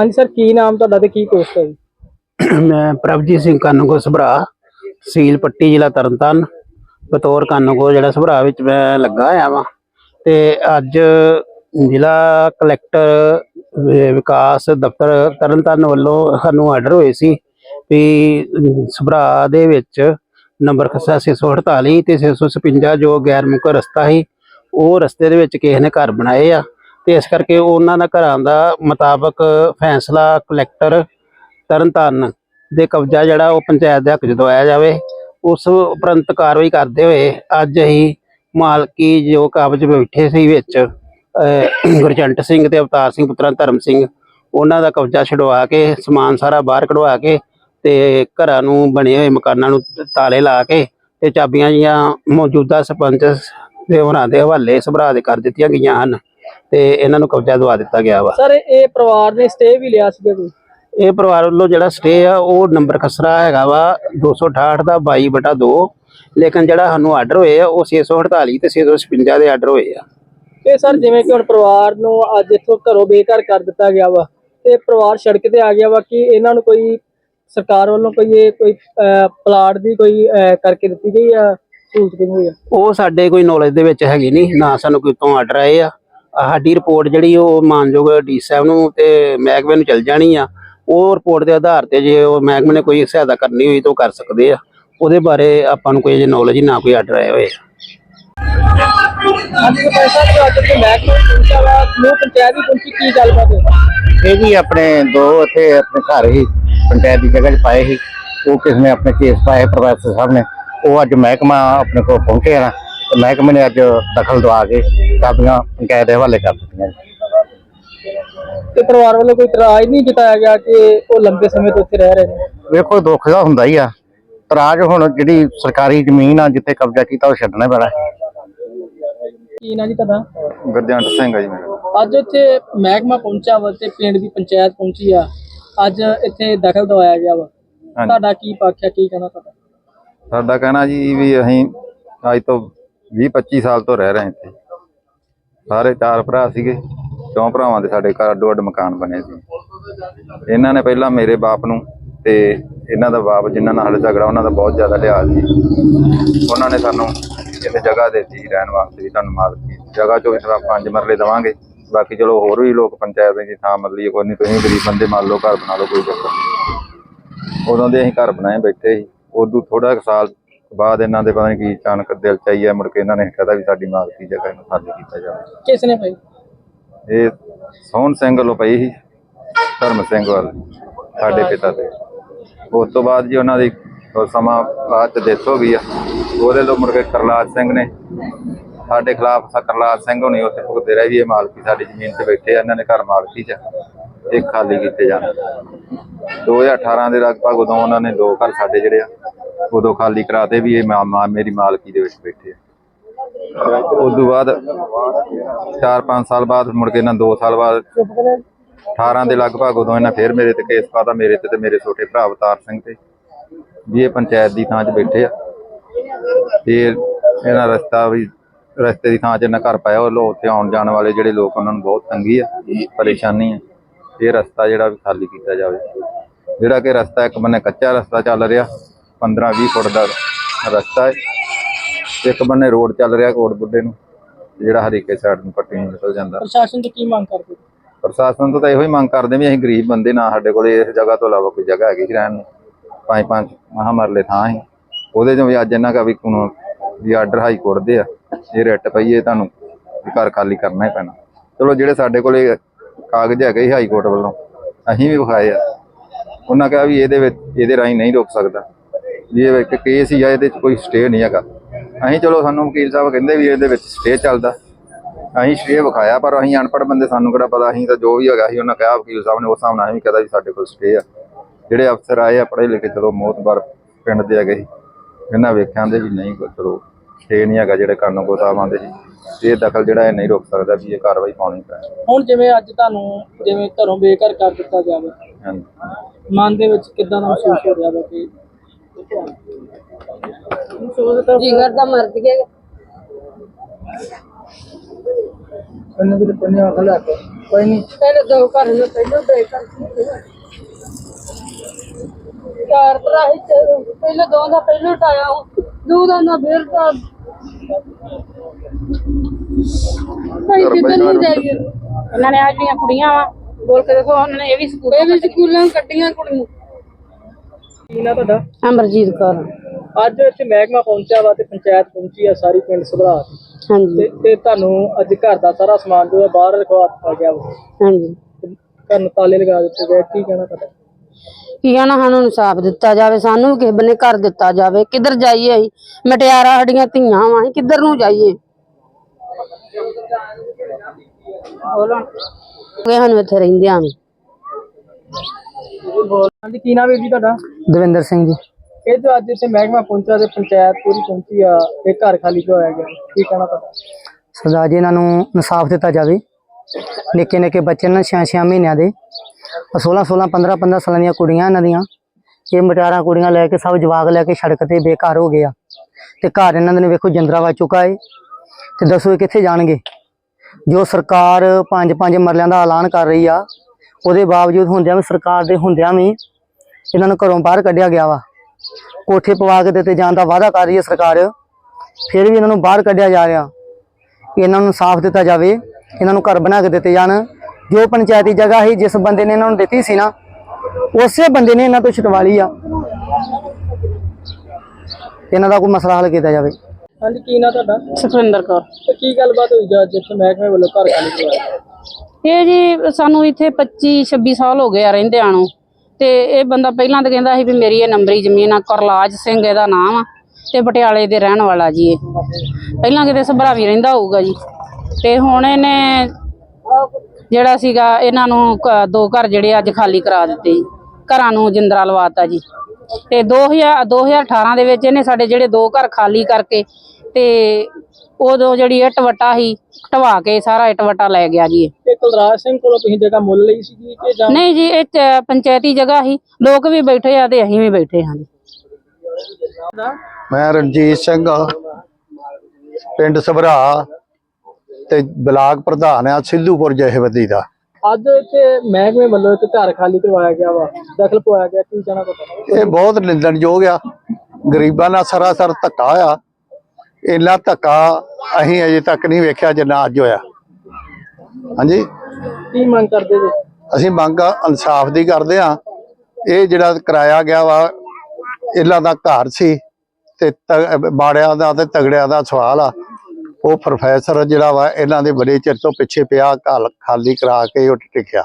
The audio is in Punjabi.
ਹਾਂਜੀ ਸਰ, ਕੀ ਨਾਮ ਤੁਹਾਡਾ ਤੇ ਕੀ ਪੋਸਟ ਹੈ ਜੀ? ਮੈਂ ਪ੍ਰਭਜੀਤ ਸਿੰਘ ਕਾਨੂੰਗੋ, ਸਭਰਾ, ਸੀਲ ਪੱਟੀ ਜ਼ਿਲ੍ਹਾ ਤਰਨਤਾਰਨ, ਬਤੌਰ ਕਾਨੂੰਗੋ, ਜਿਹੜਾ ਸਭਰਾ ਵਿੱਚ ਮੈਂ ਲੱਗਾ ਹੋਇਆ ਵਾਂ। ਤੇ ਅੱਜ ਜ਼ਿਲ੍ਹਾ ਕਲੈਕਟਰ ਵਿਕਾਸ ਦਫ਼ਤਰ ਤਰਨਤਾਰਨ ਵੱਲੋਂ ਸਾਨੂੰ ਆਰਡਰ ਹੋਏ ਸੀ ਵੀ ਸਭਰਾ ਦੇ ਵਿੱਚ ਨੰਬਰ ਖਸਾ 648 ਤੇ 656 ਜੋ ਗੈਰ ਮੁੱਖ ਰਸਤਾ ਸੀ, ਉਹ ਰਸਤੇ ਦੇ ਵਿੱਚ ਕਿਸੇ ਨੇ ਘਰ ਬਣਾਏ ਆ। ਤੇ ਇਸ ਕਰਕੇ ਉਹਨਾਂ ਦਾ ਘਰਾਂ ਦਾ ਮੁਤਾਬਕ ਫੈਸਲਾ ਕਲੈਕਟਰ ਤਰਨਤਾਰਨ ਦੇ ਕਬਜ਼ਾ ਜਿਹੜਾ ਉਹ ਪੰਚਾਇਤ ਦੇ ਹੱਕ 'ਚ ਦਵਾਇਆ ਜਾਵੇ ਉਸ ਉਪਰੰਤ ਕਾਰਵਾਈ ਕਰਦੇ ਹੋਏ ਅੱਜ ਹੀ ਮਾਲਕੀ ਜੋ ਕਾਬਜ ਬੈਠੇ ਸੀ ਵਿੱਚ ਅਹ, ਗੁਰਜੰਟ ਸਿੰਘ ਤੇ ਅਵਤਾਰ ਸਿੰਘ ਪੁੱਤਰਾਂ ਧਰਮ ਸਿੰਘ ਉਹਨਾਂ ਦਾ ਕਬਜ਼ਾ ਛਡਵਾ ਕੇ ਸਮਾਨ ਸਾਰਾ ਬਾਹਰ ਕਢਵਾ ਕੇ ਤੇ ਘਰਾਂ ਨੂੰ ਬਣੇ ਹੋਏ ਮਕਾਨਾਂ ਨੂੰ ਤਾਲੇ ਲਾ ਕੇ ਤੇ ਚਾਬੀਆਂ ਜੀਆਂ ਮੌਜੂਦਾ ਸਰਪੰਚ ਦੇ ਉਹਨਾਂ ਦੇ ਹਵਾਲੇ ਸਭਰਾ ਦੇ ਕਰ ਦਿੱਤੀਆਂ ਗਈਆਂ ਹਨ। ਤੇ ਇਹਨਾਂ ਨੂੰ ਕਬਜ਼ਾ ਦਵਾ ਦਿੱਤਾ ਗਿਆ ਵਾ। ਸਰ ਇਹ ਪਰਿਵਾਰ ਨੇ ਸਟੇ ਵੀ ਲਿਆ ਸੀਗਾ ਕੋਈ? ਇਹ ਪਰਿਵਾਰ ਵੱਲੋਂ ਜਿਹੜਾ ਸਟੇ ਆ ਉਹ ਨੰਬਰ ਖਸਰਾ ਹੈਗਾ ਵਾ 268 ਦਾ 22 ਬਟਾ 2 ਲੇਕਿਨ ਜਿਹੜਾ ਸਾਨੂੰ ਆਰਡਰ ਹੋਏ ਆ ਉਹ 648 ਤੇ 656 ਦੇ ਆਰਡਰ ਹੋਏ ਆ। ਤੇ ਸਰ ਜਿਵੇਂ ਕਿ ਹੁਣ ਪਰਿਵਾਰ ਨੂੰ ਅੱਜ ਇੱਥੋਂ ਘਰੋਂ ਬੇਘਰ ਕਰ ਦਿੱਤਾ ਗਿਆ ਵਾ ਤੇ ਪਰਿਵਾਰ ਸੜਕ ਤੇ ਆ ਗਿਆ ਵਾ ਕਿ ਇਹਨਾਂ ਨੂੰ ਕੋਈ ਸਰਕਾਰ ਵੱਲੋਂ ਕੋਈ ਇਹ ਕੋਈ ਪਲਾਟ ਦੀ ਕੋਈ ਕਰਕੇ ਦਿੱਤੀ ਗਈ ਆ ਸਹੂਲਤ ਕਿਵੇਂ ਹੋਈ ਆ? ਉਹ ਸਾਡੇ ਕੋਈ ਨੌਲੇਜ ਦੇ ਵਿੱਚ ਹੈਗੀ ਨਹੀਂ ਨਾ ਸਾਨੂੰ ਕੋਈ ਤੋਂ ਆਰਡਰ ਆਏ ਆ। ਸਾਡੀ ਰਿਪੋਰਟ ਜਿਹੜੀ ਉਹ ਮਾਨਯੋਗ ਡੀ ਸਾਹਿਬ ਨੂੰ ਤੇ ਮਹਿਕਮੇ ਨੂੰ ਚਲ ਜਾਣੀ ਆ। ਉਹ ਰਿਪੋਰਟ ਦੇ ਆਧਾਰ ਤੇ ਜੇ ਉਹ ਮਹਿਕਮੇ ਨੇ ਕੋਈ ਸਹਾਇਤਾ ਕਰਨੀ ਹੋਈ ਤਾਂ ਉਹ ਕਰ ਸਕਦੇ ਆ। ਉਹਦੇ ਬਾਰੇ ਆਪਾਂ ਨੂੰ ਕੋਈ ਨੌਲੇਜ ਨਾ ਕੋਈ ਆਰਡਰ ਆਏ ਹੋਏ। ਹਾਂਜੀ ਤੇ ਪੈਸਾ ਤੇ ਅੱਜ ਦੇ ਮਹਿਕਮੇ ਨੂੰ ਪਹੁੰਚਿਆ ਵਾ ਨੂੰ ਪੰਚਾਇਤ ਦੀ ਪਹੁੰਚੀ ਕੀ ਗੱਲਬਾਤ ਹੈ? ਇਹ ਜੀ ਆਪਣੇ ਦੋ ਇੱਥੇ ਆਪਣੇ ਘਰ ਹੀ ਪੰਚਾਇਤ ਦੀ ਜਗ੍ਹਾ 'ਚ ਪਾਏ ਸੀ। ਉਹ ਕਿਸ ਨੇ ਆਪਣੇ ਕੇਸ ਪਾਏ ਪ੍ਰੋਫੈਸਰ ਸਾਹਿਬ ਨੇ। ਉਹ ਅੱਜ ਮਹਿਕਮਾ ਆਪਣੇ ਕੋਲ ਪਹੁੰਚੇ ਨਾ। ਤੇ ਮਹਿਕਮੇ ਨੇ ਅੱਜ ਦਖਲ ਦਵਾ ਕੇ ਚਾਬੀਆਂ ਪੰਚਾਇਤ ਦੇ ਹਵਾਲੇ ਕਰ ਦਿੱਤੀਆਂ ਜੀ। ਤੇ ਪਰਿਵਾਰ ਵੱਲੋਂ ਕੋਈ ਇਤਰਾਜ਼ ਨਹੀਂ ਜਤਾਇਆ ਗਿਆ ਕਿ ਉਹ ਲੰਬੇ ਸਮੇਂ ਤੋਂ ਇੱਥੇ ਰਹਿ ਰਹੇ ਨੇ? ਵੇਖੋ ਦੁੱਖ ਦਾ ਹੁੰਦਾ ਹੀ ਆ। ਤਰਾਜ ਹੁਣ ਜਿਹੜੀ ਸਰਕਾਰੀ ਜ਼ਮੀਨ ਆ ਜਿੱਥੇ ਕਬਜ਼ਾ ਕੀਤਾ ਉਹ ਛੱਡਣਾ ਪੈਣਾ। ਕੀ ਨਾ ਜੀ ਤੁਹਾਡਾ? ਗੁਰਜੰਟ ਸਿੰਘ ਆ ਜੀ ਮੇਰਾ। ਅੱਜ ਇੱਥੇ ਮਹਿਕਮਾ ਪਹੁੰਚਾ ਵਾ ਤੇ ਪਿੰਡ ਦੀ ਪੰਚਾਇਤ ਪਹੁੰਚੀ ਆ। ਅੱਜ ਇੱਥੇ ਦਖਲ ਦਵਾਇਆ ਗਿਆ ਵਾ। ਤੁਹਾਡਾ ਕੀ ਪੱਖ ਹੈ ਕੀ ਕਹਿਣਾ ਤੁਹਾਡਾ? ਸਾਡਾ ਕਹਿਣਾ ਜੀ ਵੀ ਅਸੀਂ ਅੱਜ ਤੋਂ 20 25 ਸਾਲ ਤੋਂ ਰਹਿ ਰਹੇ ਇੱਥੇ। ਸਾਰੇ ਚਾਰ ਭਰਾ ਸੀਗੇ, ਚੌਂ ਭਰਾਵਾਂ ਦੇ ਸਾਡੇ ਘਰ ਅੱਡੋ ਅੱਡ ਮਕਾਨ ਬਣੇ ਸੀ। ਇਹਨਾਂ ਨੇ ਪਹਿਲਾਂ ਮੇਰੇ ਬਾਪ ਨੂੰ ਤੇ ਇਹਨਾਂ ਦਾ ਬਾਪ ਜਿਨ੍ਹਾਂ ਨਾਲ ਸਾਡਾ ਝਗੜਾ, ਉਹਨਾਂ ਦਾ ਬਹੁਤ ਜ਼ਿਆਦਾ ਲਿਹਾਜ਼ ਸੀ। ਉਹਨਾਂ ਨੇ ਸਾਨੂੰ ਇੱਥੇ ਜਗ੍ਹਾ ਦਿੱਤੀ ਰਹਿਣ ਵਾਸਤੇ ਵੀ ਤੁਹਾਨੂੰ ਮਾਲਕੀ ਜਗ੍ਹਾ ਚੋਂ ਇਸ ਤਰ੍ਹਾਂ ਪੰਜ ਮਰਲੇ ਦਵਾਂਗੇ। ਬਾਕੀ ਚਲੋ ਹੋਰ ਵੀ ਲੋਕ ਪੰਚਾਇਤ ਦੀ ਥਾਂ ਮਰਲੀ ਕੋਈ ਨਹੀਂ ਤੁਸੀਂ ਗਰੀਬ ਬੰਦੇ ਮੰਨ ਲਓ, ਘਰ ਬਣਾ ਲਓ, ਕੋਈ ਚੱਕਰ ਨਹੀਂ ਉਦੋਂ ਦੇ ਅਸੀਂ ਘਰ ਬਣਾਏ, ਬੈਠੇ ਸੀ। ਉਦੋਂ ਥੋੜਾ ਕੁ ਸਾਲ ਬਾਅਦ ਇਹਨਾਂ ਦੇ ਪਤਾ ਨਹੀਂ ਕੀ ਅਚਾਨਕ ਦਿਲ ਚ ਆਈ ਹੈ ਮੁੜ ਕੇ ਇਹਨਾਂ ਨੇ ਕਹਤਾ ਵੀ ਸਾਡੀ ਮਾਲਕੀ ਜਗ੍ਹਾ ਨੂੰ ਖਾਲੀ ਕੀਤਾ ਜਾਵੇ। ਕਿਸ ਨੇ ਭਾਈ ਇਹ ਸੋਹਣ ਸਿੰਘ ਵੱਲੋਂ ਪਈ ਸੀ ਧਰਮ ਸਿੰਘ ਵੱਲ ਸਾਡੇ ਪਿਤਾ ਤੇ ਉਸ ਤੋਂ ਬਾਅਦ ਜੀ ਉਹਨਾਂ ਦੀ ਸਮਾਂ ਬਾਅਦ ਡੈਥ ਹੋ ਗਈ ਆ। ਉਹਦੇ ਤੋਂ ਮੁੜ ਕੇ ਕਰਲਾਜ ਸਿੰਘ ਨੇ ਸਾਡੇ ਖਿਲਾਫ ਕਰਲਾਜ ਸਿੰਘ ਹੋਣੀ ਉੱਥੇ ਭੁਗਤੇ ਰਹੇ ਵੀ ਇਹ ਮਾਲਕੀ ਸਾਡੀ ਜ਼ਮੀਨ ਤੇ ਬੈਠੇ ਆ ਇਹਨਾਂ ਨੇ ਘਰ ਮਾਲਕੀ ਚ ਇਹ ਖਾਲੀ ਕੀਤੇ ਜਾਣ। 2018 ਦੇ ਲਗਭਗ ਉਦੋਂ ਉਹਨਾਂ ਨੇ ਦੋ ਘਰ ਸਾਡੇ ਜਿਹੜੇ ਆ ਉਦੋਂ ਖਾਲੀ ਕਰਾਤੇ ਵੀ ਇਹ ਮਾ- ਮਾ- ਮੇਰੀ ਮਾਲਕੀ ਦੇ ਵਿੱਚ ਬੈਠੇ ਆ। ਉਸ ਤੋਂ ਬਾਅਦ 4-5 ਸਾਲ ਬਾਅਦ ਮੁੜ ਕੇ ਇਹਨਾਂ 2 ਸਾਲ ਬਾਅਦ 18 ਦੇ ਲਗਭਗ ਉਦੋਂ ਇਹਨਾਂ ਫੇਰ ਮੇਰੇ ਤੇ ਕੇਸ ਪਾਤਾ, ਮੇਰੇ ਤੇ ਤੇ ਮੇਰੇ ਛੋਟੇ ਭਰਾ ਅਵਤਾਰ ਸਿੰਘ ਤੇ, ਵੀ ਇਹ ਪੰਚਾਇਤ ਦੀ ਥਾਂ 'ਚ ਬੈਠੇ ਆ। ਤੇ ਇਹਨਾਂ ਰਸਤਾ ਵੀ, ਰਸਤੇ ਦੀ ਥਾਂ 'ਚ ਇਹਨਾਂ ਘਰ ਪਾਇਆ, ਉਹ ਲੋਕ ਉੱਥੇ ਆਉਣ ਜਾਣ ਵਾਲੇ ਜਿਹੜੇ ਲੋਕ ਉਹਨਾਂ ਨੂੰ ਬਹੁਤ ਤੰਗੀ ਆ, ਪਰੇਸ਼ਾਨੀ ਆ। ਇਹ ਰਸਤਾ ਜਿਹੜਾ ਵੀ ਖਾਲੀ ਕੀਤਾ ਜਾਵੇ। ਜਿਹੜਾ ਕਿ ਰਸਤਾ ਇੱਕ ਬੰਨੇ ਕੱਚਾ ਰਸਤਾ ਚੱਲ ਰਿਹਾ 15-20 ਫੁੱਟ ਦਾ ਰਸਤਾ ਹੈ। ਇੱਕ ਬੰਨੇ ਰੋਡ ਚੱਲ ਰਿਹਾ ਕੋਟ ਬੁੱਢੇ ਨੂੰ ਜਿਹੜਾ ਹਰੀਕੇ ਸਾਈਡ ਨੂੰ ਪੱਟੀ ਨੂੰ ਨਿਕਲ ਜਾਂਦਾ। ਪ੍ਰਸ਼ਾਸਨ ਤੋਂ ਕੀ ਮੰਗ ਕਰਦੇ? ਪ੍ਰਸ਼ਾਸਨ ਤੋਂ ਤਾਂ ਇਹੋ ਹੀ ਮੰਗ ਕਰਦੇ ਵੀ ਅਸੀਂ ਗਰੀਬ ਬੰਦੇ ਨਾ ਸਾਡੇ ਕੋਲੇ ਇਸ ਜਗ੍ਹਾ ਤੋਂ ਇਲਾਵਾ ਕੋਈ ਜਗ੍ਹਾ ਹੈਗੀ ਰਹਿਣ ਨੂੰ। ਪੰਜ ਪੰਜ ਮਹਾ ਮਰਲੇ ਥਾਂ ਸੀ। ਉਹਦੇ ਚੋਂ ਵੀ ਅੱਜ ਇਹਨਾਂ ਦਾ ਵੀ ਕਾਨੂੰਨ ਵੀ ਆਰਡਰ ਹਾਈ ਕੋਰਟ ਦੇ ਆ। ਇਹ ਰਿਟ ਪਈ ਹੈ ਤੁਹਾਨੂੰ ਵੀ ਘਰ ਖਾਲੀ ਕਰਨਾ ਹੀ ਪੈਣਾ। ਚਲੋ ਜਿਹੜੇ ਸਾਡੇ ਕੋਲੇ ਕਾਗਜ਼ ਹੈਗੇ ਸੀ ਹਾਈ ਕੋਰਟ ਵੱਲੋਂ ਅਸੀਂ ਵੀ ਵਿਖਾਏ ਆ। ਉਹਨਾਂ ਕਿਹਾ ਵੀ ਇਹਦੇ ਵਿੱਚ ਇਹਦੇ ਰਾਹੀਂ ਨਹੀਂ ਰੋਕ ਸਕਦਾ। ਇਹ ਇੱਕ ਕੇਸ ਹੀ ਆ ਇਹਦੇ 'ਚ ਕੋਈ ਸਟੇ ਨਹੀਂ ਹੈਗਾ। ਅਸੀਂ ਚਲੋ ਸਾਨੂੰ ਵਕੀਲ ਸਾਹਿਬ ਕਹਿੰਦੇ ਵੀ ਇਹਦੇ ਵਿੱਚ ਸਟੇ ਚੱਲਦਾ। ਅਸੀਂ ਸਟੇ ਵਿਖਾਇਆ ਪਰ ਅਸੀਂ ਅਨਪੜ੍ਹ ਬੰਦੇ ਸਾਨੂੰ ਕਿਹੜਾ ਪਤਾ? ਅਸੀਂ ਤਾਂ ਜੋ ਵੀ ਹੈਗਾ ਸੀ ਉਹਨਾਂ ਕਿਹਾ ਵਕੀਲ ਸਾਹਿਬ ਨੇ ਉਸ ਹਿਸਾਬ ਨਾਲ ਅਸੀਂ ਵੀ ਕਹਦਾ ਵੀ ਸਾਡੇ ਕੋਲ ਸਟੇ ਆ। ਜਿਹੜੇ ਅਫਸਰ ਆਏ ਆ ਪੜ੍ਹੇ ਲਿਖੇ ਚਲੋ ਮੋਤਬਰ ਪਿੰਡ ਦੇ ਹੈਗੇ ਸੀ। ਇਹਨਾਂ ਵੇਖਿਆ ਦੇ ਵੀ ਨਹੀਂ ਕੋਈ ਚਲੋ ਸਟੇ ਨਹੀਂ ਹੈਗਾ ਜਿਹੜੇ ਕਾਨੂੰਨ ਕੋ ਸਾਹਿਬ ਆਉਂਦੇ ਸੀ। ਇਹ ਦਖਲ ਜਿਹੜਾ ਇਹ ਨਹੀਂ ਰੋਕ ਸਕਦਾ ਵੀ ਇਹ ਕਾਰਵਾਈ ਪਾਉਣੀ ਪੈਣੀ ਹੁਣ ਜਿਵੇਂ ਅੱਜ ਤੁਹਾਨੂੰ ਜਿਵੇਂ ਘਰੋਂ ਬੇਘਰ ਕਰ ਦਿੱਤਾ ਗਿਆ ਵਾ ਹਾਂਜੀ। ਮਨ ਦੇ ਵਿੱਚ ਕਿੱਦਾਂ ਦਾ ਮਹਿਸੂਸ ਹੋ ਰਿਹਾ ਵਾ ਕਿ ਜਿਗਰ ਦਾ ਮਰ ਗਿਆ ਉਹਨੂੰ ਵੀ ਪੁੰਨੇ ਵਾਲਾ ਲੈ ਕੇ। ਕੋਈ ਨਹੀਂ ਪਹਿਲੇ ਦੋ ਘਰ ਨੂੰ ਪਹਿਲਾਂ ਬ੍ਰੇਕ ਕਰ ਚਾਰ ਤਰ੍ਹਾਂ ਹੀ ਪਹਿਲੇ ਦੋ ਦਾ ਪਹਿਲਾਂ ਟਾਇਆ ਦੋ ਦਾ ਨਾ ਫੇਰ ਤਾਂ ਭਾਈ ਕਿੱਧਰ ਨੂੰ ਜਾਈਏ? ਇਹਨਾਂ ਨੇ ਆ ਜਿਹੜੀਆਂ ਕੁੜੀਆਂ ਵਾ। ਬੋਲ ਕੇ ਦੇਖੋ ਉਹਨਾਂ ਨੇ ਇਹ ਵੀ ਸਕੂਲ ਇਹ ਵੀ ਸਕੂਲਾਂ ਕੱਟੀਆਂ ਕੁੜੀਆਂ। ਕੀ ਨਾ ਤੁਹਾਡਾ? ਅਮਰਜੀਤ ਕੌਰ। ਅੱਜ ਇੱਥੇ ਮਹਿਕਮਾ ਪਹੁੰਚਿਆ ਵਾ ਤੇ ਪੰਚਾਇਤ ਪਹੁੰਚੀ ਆ ਸਾਰੀ ਪਿੰਡ ਸਭਰਾ ਹਾਂਜੀ। ਤੇ ਤੇ ਤੁਹਾਨੂੰ ਅੱਜ ਘਰ ਦਾ ਸਾਰਾ ਸਮਾਨ ਜੋ ਹੈ ਬਾਹਰ ਰਖਵਾ ਦਿੱਤਾ ਗਿਆ ਵਾ। ਹਾਂਜੀ। ਤੇ ਘਰ ਨੂੰ ਤਾਲੇ ਲਗਾ ਦਿੱਤੇ ਗਏ। ਕੀ ਕਹਿਣਾ ਤੁਹਾਡਾ? ਕੀ ਆਣਾ ਸਾਨੂੰ ਇਨਸਾਫ ਦਿੱਤਾ ਜਾਵੇ ਸਾਨੂੰ ਵੀ ਕਿਸੇ ਬੰਨੇ ਘਰ ਦਿੱਤਾ ਜਾਵੇ। ਕਿੱਧਰ ਜਾਈਏ ਅਸੀਂ? ਮਟਿਆਰਾ ਸਾਡੀਆਂ ਧੀਆਂ ਵਾਂ ਅਸੀਂ ਕਿੱਧਰ ਨੂੰ ਜਾਈਏ? ਬੋਲੋ। ਸਾਨੂੰ ਇੱਥੇ ਹਾਂਜੀ ਕੀ ਨਾਮ ਜੀ ਤੁਹਾਡਾ? ਦਵਿੰਦਰ ਸਿੰਘ ਜੀ। ਇਹ ਜੋ ਅੱਜ ਇੱਥੇ ਮਹਿਕਮਾ ਪਹੁੰਚਿਆ ਤੇ ਪੰਚਾਇਤ ਪੂਰੀ ਪਹੁੰਚੀ ਆ ਇਹ ਘਰ ਖਾਲੀ ਕਿਉਂ ਹੋਇਆ ਗਿਆ। ਕੀ ਕਹਿਣਾ ਤੁਹਾਡਾ? ਸਰਦਾਰ ਜੀ ਇਹਨਾਂ ਨੂੰ ਇਨਸਾਫ ਦਿੱਤਾ ਜਾਵੇ। ਨਿੱਕੇ ਨਿੱਕੇ ਬੱਚੇ ਨੇ 6-6 ਮਹੀਨਿਆਂ ਦੇ। 16-16 15-15 ਸਾਲਾਂ ਦੀਆਂ ਕੁੜੀਆਂ ਇਹਨਾਂ ਦੀਆਂ। ਇਹ ਮਟਿਆਰਾਂ ਕੁੜੀਆਂ ਲੈ ਕੇ ਸਭ ਜਵਾਗ ਲੈ ਕੇ ਸੜਕ ਤੇ ਬੇਘਰ ਹੋ ਗਏ ਆ। ਤੇ ਘਰ ਇਹਨਾਂ ਦੇ ਵੇਖੋ ਜੰਦਰਾ ਵਾ ਚੁੱਕਾ ਏ। ਤੇ ਦੱਸੋ ਇਹ ਕਿੱਥੇ ਜਾਣਗੇ? ਜੋ ਸਰਕਾਰ ਪੰਜ ਪੰਜ ਮਰਲਿਆਂ ਦਾ ਐਲਾਨ ਕਰ ਰਹੀ ਆ ਉਹਦੇ ਬਾਵਜੂਦ ਹੁੰਦਿਆਂ ਵੀ ਸਰਕਾਰ ਦੇ ਹੁੰਦਿਆਂ ਵੀ ਇਹਨਾਂ ਨੂੰ ਘਰੋਂ ਬਾਹਰ ਕੱਢਿਆ ਗਿਆ ਵਾ। ਕੋਠੇ ਪਵਾ ਕੇ ਦਿੱਤੇ ਜਾਣ ਦਾ ਵਾਅਦਾ ਕਰ ਰਹੀ ਹੈ ਸਰਕਾਰ। ਫਿਰ ਵੀ ਇਹਨਾਂ ਨੂੰ ਬਾਹਰ ਕੱਢਿਆ ਜਾ ਰਿਹਾ। ਇਹਨਾਂ ਨੂੰ ਸਾਫ਼ ਦਿੱਤਾ ਜਾਵੇ ਇਹਨਾਂ ਨੂੰ ਘਰ ਬਣਾ ਕੇ ਦਿੱਤੇ ਜਾਣ। ਜੋ ਪੰਚਾਇਤੀ ਜਗ੍ਹਾ ਸੀ ਜਿਸ ਬੰਦੇ ਨੇ ਇਹਨਾਂ ਨੂੰ ਦਿੱਤੀ ਸੀ ਨਾ ਉਸੇ ਬੰਦੇ ਨੇ ਇਹਨਾਂ ਤੋਂ ਛਡਵਾ ਲਈ ਆ। ਇਹਨਾਂ ਦਾ ਕੋਈ ਮਸਲਾ ਹੱਲ ਕੀਤਾ ਜਾਵੇ। ਹਾਂਜੀ ਕੀ ਨਾ ਤੁਹਾਡਾ? ਸੁਖਵਿੰਦਰ ਕੌਰ। ਤੇ ਕੀ ਗੱਲਬਾਤ ਹੋਈ ਜੀ ਅੱਜ ਇੱਥੇ ਮਹਿਕਮੇ ਵੱਲੋਂ ਘਰ ਖਾਲੀ ਕਰਵਾਇਆ ਇਹ ਜੀ ਸਾਨੂੰ ਇੱਥੇ 25 26 ਸਾਲ ਹੋ ਗਏ ਆ ਰਹਿੰਦਿਆਂ ਨੂੰ। ਤੇ ਇਹ ਬੰਦਾ ਪਹਿਲਾਂ ਤਾਂ ਕਹਿੰਦਾ ਸੀ ਵੀ ਮੇਰੀ ਇਹ ਨੰਬਰੀ ਜ਼ਮੀਨ ਆ, ਕਰਲਾਜ ਸਿੰਘ ਇਹਦਾ ਨਾਮ ਆ, ਤੇ ਪਟਿਆਲੇ ਦੇ ਰਹਿਣ ਵਾਲਾ ਜੀ ਇਹ। ਪਹਿਲਾਂ ਕਿਤੇ ਸਭਰਾਵੀ ਰਹਿੰਦਾ ਹੋਊਗਾ ਜੀ। ਤੇ ਹੁਣ ਇਹਨੇ ਜਿਹੜਾ ਸੀਗਾ, ਇਹਨਾਂ ਨੂੰ ਦੋ ਘਰ ਜਿਹੜੇ ਅੱਜ ਖਾਲੀ ਕਰਾ ਦਿੱਤੇ ਜੀ। ਘਰਾਂ ਨੂੰ ਜਿੰਦਰਾ ਲਵਾਤਾ ਜੀ। ਤੇ 2000 2018 ਦੇ ਵਿੱਚ ਇਹਨੇ ਸਾਡੇ ਜਿਹੜੇ ਦੋ ਘਰ ਖਾਲੀ ਕਰਕੇ ਤੇ ਉਦੋਂ ਜਿਹੜੀ ਇੱਟ ਵੱਟਾ ਸੀ ਢਵਾ ਕੇ ਸਾਰਾ ਇੱਟ ਵੱਟਾ ਲੈ ਗਿਆ ਜੀ ਇਹ। ਤੇ ਕੁਲਰਾਜ ਸਿੰਘ ਕੋਲੋਂ ਤੁਸੀਂ ਜਗ੍ਹਾ ਮੁੱਲ ਲਈ ਸੀ ਕਿ ਜਾਂ ਨਹੀਂ ਜੀ ਇਹ 'ਚ ਪੰਚਾਇਤੀ ਜਗ੍ਹਾ ਸੀ। ਲੋਕ ਵੀ ਬੈਠੇ ਆ ਤੇ ਅਸੀਂ ਵੀ ਬੈਠੇ ਹਾਂ ਜੀ। ਮੈਂ ਰਣਜੀਤ ਸਿੰਘ ਪਿੰਡ ਸਭਰਾ ਤੇ ਬਲਾਕ ਪ੍ਰਧਾਨ ਆ ਸਿੱਧੂਪੁਰ ਜਹੇਬੰਦੀ ਦਾ। ਅੱਜ ਇੱਥੇ ਮਹਿਕਮੇ ਵੱਲੋਂ ਇੱਕ ਘਰ ਖਾਲੀ ਕਰਵਾਇਆ ਗਿਆ ਵਾ ਦਖਲ ਪਵਾਇਆ ਗਿਆ ਕੀ ਕਹਿਣਾ ਤੁਹਾਡਾ? ਇਹ ਬਹੁਤ ਨਿੰਦਣਯੋਗ ਆ। ਗਰੀਬਾਂ ਨਾਲ ਸਰਾਸਰ ਧੱਕਾ ਆ। ਇੰਨਾ ਧੱਕਾ ਅਸੀਂ ਅਜੇ ਤੱਕ ਨਹੀਂ ਵੇਖਿਆ ਜਿੰਨਾ ਅੱਜ ਹੋਇਆ। ਹਾਂਜੀ? ਕੀ ਮੰਗ ਕਰਦੇ ਜੀ? ਅਸੀਂ ਮੰਗ ਇਨਸਾਫ ਦੀ ਕਰਦੇ ਆ ਇਹ ਜਿਹੜਾ ਕਰਾਇਆ ਗਿਆ ਵਾ ਇਹਨਾਂ ਦਾ ਘਰ ਸੀ ਤੇ ਮਾੜਿਆਂ ਦਾ ਤੇ ਤਗੜਿਆਂ ਦਾ ਸਵਾਲ ਆ। ਉਹ ਪ੍ਰੋਫੈਸਰ ਜਿਹੜਾ ਵਾ ਇਹਨਾਂ ਦੇ ਬੜੇ ਚਿਰ ਤੋਂ ਪਿੱਛੇ ਪਿਆ ਘਰ ਖਾਲੀ ਕਰਾ ਕੇ ਉਹ ਟਿਕਿਆ।